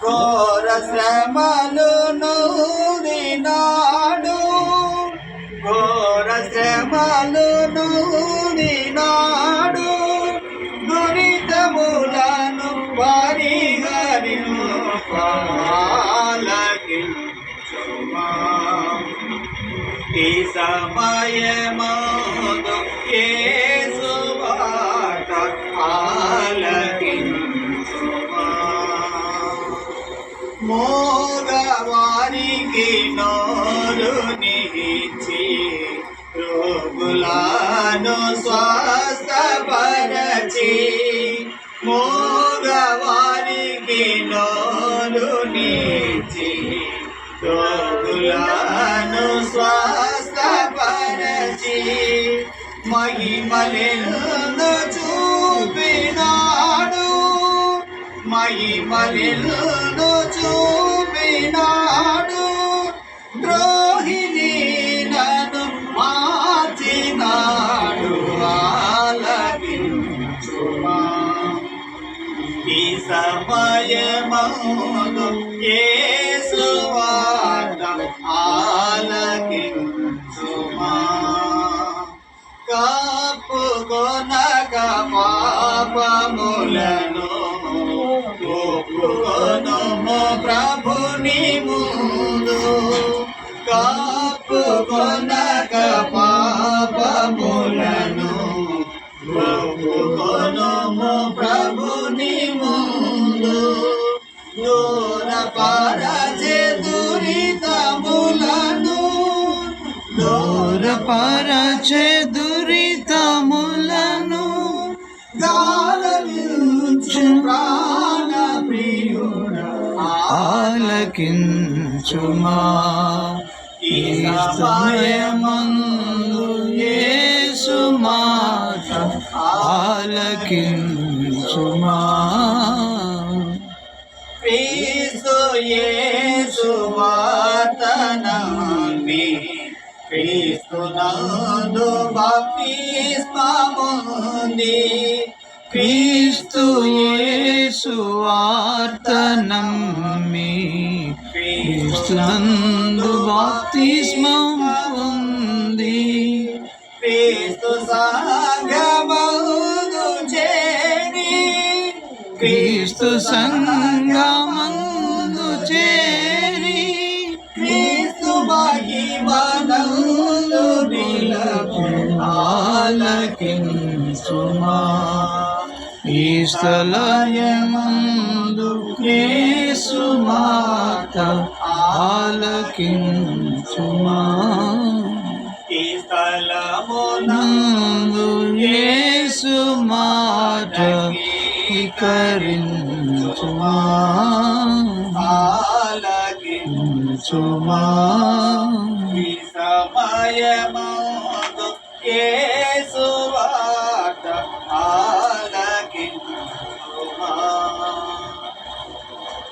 ఘోర శ్రమలు నూరినాడు ఘోర శ్రమలు నూరినాడు దురితములను పరిహరింపాలకించుమా ఈ సమయమందు యేసువాట మోగవారికి నిలిచి రోగులను స్వస్థపరచి మోగవారికి నోరు నిలిచి రోగులను స్వస్థపరచి మహిమలను చూపినాడు. మహిమలను చూపినాడు. ఈ సమయమందు యేసువార్త ఆలకించుమా? కప్పుకొనక పాపములను ఒప్పుకొనుము ప్రభుని ముందు. దూర పరచే దురితములను దూర పరచే దురితములను గాలవించు ప్రాణ ప్రియుడ ఆలకించుమా. ఈ సమయమందు యేసు మాట ఆలకించుమా. క్రీస్తు నందు బాప్తిస్మముంది. క్రీస్తు యేసు వార్త నమ్మి. క్రీస్తునందు బాప్తిస్మం పొంది క్రీస్తు సంగమౌదు చేరి. క్రీస్తు సంగమ ఆలకించుమా ఈ స్థలయమందు క్రీసు మాత ఆలకించుమా? ఈ స్థలమున నందు యేసు మాట వికరించుమా ఆలకించుమా? ఏ